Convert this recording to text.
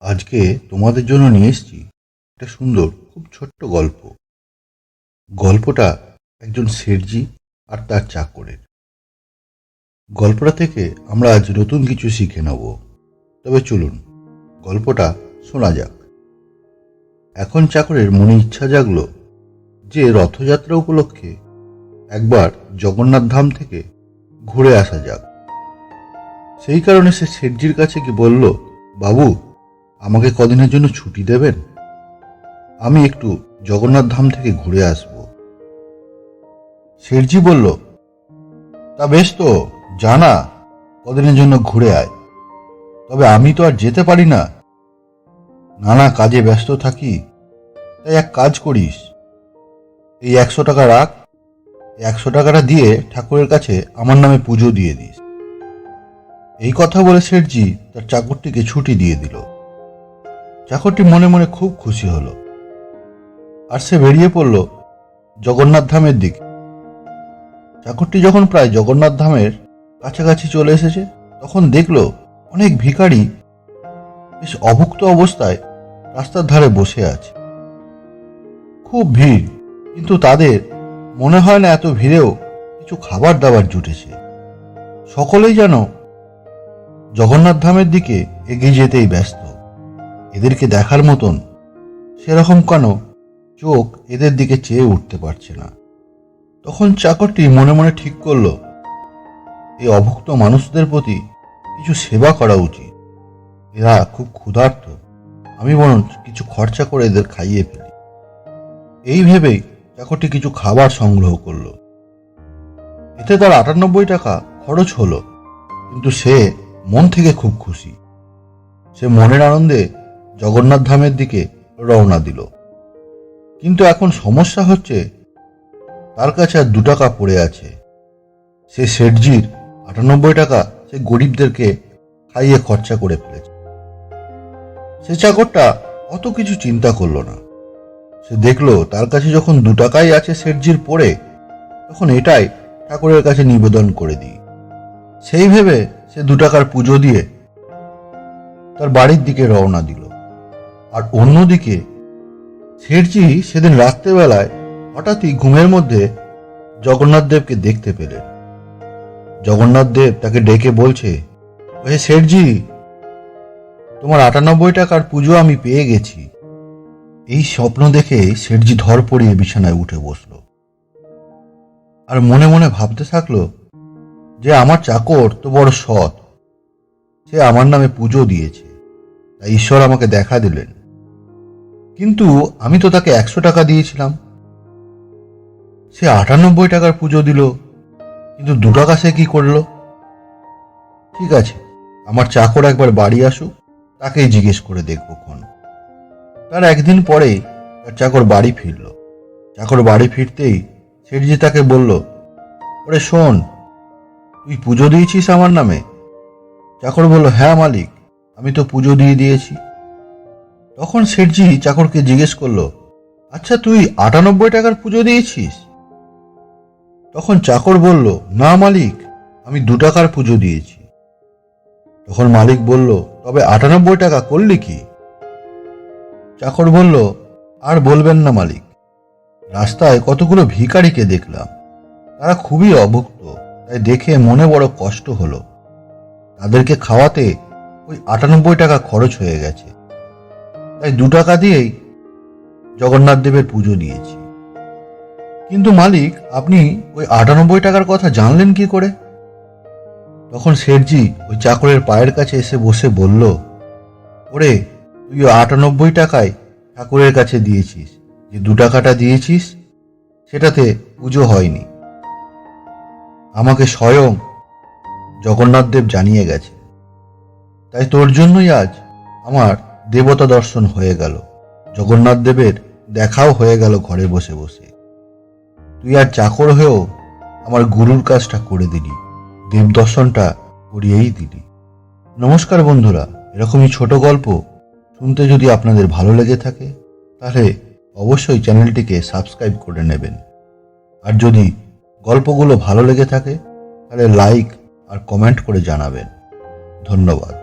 আজকে তোমাদের জন্য নিয়ে এসেছি একটা সুন্দর, খুব ছোট্ট গল্প। গল্পটা একজন শেঠজি আর তার চাকরের। গল্পটা থেকে আমরা আজ নতুন কিছু শিখে নেব। তবে চলুন, গল্পটা শোনা যাক। এখন চাকরের মনে ইচ্ছা জাগলো যে রথযাত্রা উপলক্ষে একবার জগন্নাথ ধাম থেকে ঘুরে আসা যাক। সেই কারণে সে শেঠজির কাছে কি বলল, বাবু আমাকে কদিনের জন্য ছুটি দেবেন? আমি একটু জগন্নাথ ধাম থেকে ঘুরে আসব। শেঠজি বলল, তা বেশ তো জানা কদিনের জন্য ঘুরে আয়। তবে আমি তো আর যেতে পারি না। নানা কাজে ব্যস্ত থাকি, তাই এক কাজ করিস। এই একশো টাকা রাখ একশো টাকাটা দিয়ে ঠাকুরের কাছে আমার নামে পুজো দিয়ে দিস। এই কথা বলে শেঠজি তার চাকরটিকে ছুটি দিয়ে দিল। চাকরটি মনে মনে খুব খুশি হলো। আর সে বেরিয়ে পড়ল জগন্নাথ ধামের দিকে। চাকরটি যখন প্রায় জগন্নাথ ধামের কাছাকাছি চলে এসেছে, তখন দেখল অনেক ভিখারি বেশ অভুক্ত অবস্থায় রাস্তার ধারে বসে আছে। খুব ভিড়, কিন্তু তাদের মনে হয় না এত ভিড়েও কিছু খাবার দাবার জুটেছে। সকলেই যেন জগন্নাথ ধামের দিকে এগিয়ে যেতেই ব্যস্ত। এদেরকে দেখার মতন? সেরকম কেন? চোখ এদের দিকে চেয়ে উঠতে পারছে না। তখন চাকরটি মনে মনে ঠিক করল এই অভুক্ত মানুষদের প্রতি কিছু সেবা করা উচিত। এরা খুব ক্ষুধার্ত। আমি বরং কিছু খরচা করে এদের খাইয়ে ফেলি। এই ভেবেই চাকরটি কিছু খাবার সংগ্রহ করল। এতে তার আটানব্বই টাকা খরচ হলো, কিন্তু সে মন থেকে খুব খুশি। সে মনের আনন্দে জগন্নাথ ধামের দিকে রওনা দিল। কিন্তু এখন সমস্যা হচ্ছে, তার কাছে আর দু টাকা পড়ে আছে। সে শেঠজির আটানব্বই টাকা সে গরিবদেরকে খাইয়ে খরচা করে ফেলেছে। সে চাকরটা অত কিছু চিন্তা করল না। সে দেখল, তার কাছে যখন দু টাকাই আছে শেঠজির পড়ে, তখন এটাই ঠাকুরের কাছে নিবেদন করে দিই। সেই ভেবে সে দু টাকার পুজো দিয়ে তার বাড়ির দিকে রওনা দিল। আর অন্যদিকে, শেঠজি সেদিন রাত্রেবেলায় হঠাৎই ঘুমের মধ্যে জগন্নাথ দেবকে দেখতে পেলেন। জগন্নাথ দেব তাকে ডেকে বলছে হে শেঠজি, তোমার আটানব্বই টাকার পুজো আমি পেয়ে গেছি। এই স্বপ্ন দেখে শেঠজি ধর পড়িয়ে বিছানায় উঠে বসল। আর মনে মনে ভাবতে থাকল যে আমার চাকর তো বড় সৎ। সে আমার নামে পুজো দিয়েছে। তাই ঈশ্বর আমাকে দেখা দিলেন। কিন্তু আমি তো তাকে একশো টাকা দিয়েছিলাম। সে আটানব্বই টাকার পুজো দিল, কিন্তু দু টাকা সে কি করল? ঠিক আছে, আমার চাকর একবার বাড়ি আসুক, তাকেই জিজ্ঞেস করে দেখব কোন তার একদিন পরেই তার চাকর বাড়ি ফিরল। চাকর বাড়ি ফিরতেই শেঠজি তাকে বলল, ওরে শোন, তুই পুজো দিয়েছিস আমার নামে? চাকর বলল হ্যাঁ মালিক, আমি তো পুজো দিয়ে দিয়েছি। তখন শেঠজি চাকরকে জিজ্ঞেস করল আচ্ছা তুই আটানব্বই টাকার পুজো দিয়েছিস? তখন চাকর বলল, না মালিক, আমি দু টাকার পুজো দিয়েছি। তখন মালিক বলল, তবে আটানব্বই টাকা করলি কি? চাকর বলল, আর বলবেন না মালিক, রাস্তায় কতগুলো ভিখারিকে দেখলাম। তারা খুবই অভুক্ত, তাই দেখে মনে বড় কষ্ট হলো। তাদেরকে খাওয়াতে ওই আটানব্বই টাকা খরচ হয়ে গেছে। তাই দু টাকা দিয়েই জগন্নাথ দেবের পুজো দিয়েছি কিন্তু মালিক, আপনি ওই আটানব্বই টাকার কথা জানলেন কি করে? তখন শেঠজি ওই চাকরের পায়ের কাছে এসে বসে বলল, ওরে, তুই আটানব্বই টাকায় ঠাকুরের কাছে দিয়েছিস। যে দু টাকাটা দিয়েছিস, সেটাতে পুজো হয়নি। আমাকে স্বয়ং জগন্নাথ দেব জানিয়ে গেছে। তাই তোর জন্যই আজ আমার দেবতা দর্শন হয়ে গেল। জগন্নাথ দেবের দেখাও হয়ে গেল ঘরে বসে বসে। তুই আর চাকর হয়েও আমার গুরুর কাজটা করে দিলি, দেব দর্শনটা করিয়েই দিলি। নমস্কার বন্ধুরা, এরকমই ছোট গল্প শুনতে যদি আপনাদের ভালো লেগে থাকে, তাহলে অবশ্যই চ্যানেলটিকে সাবস্ক্রাইব করে নেবেন। আর যদি গল্পগুলো ভালো লেগে থাকে, তাহলে লাইক আর কমেন্ট করে জানাবেন। ধন্যবাদ।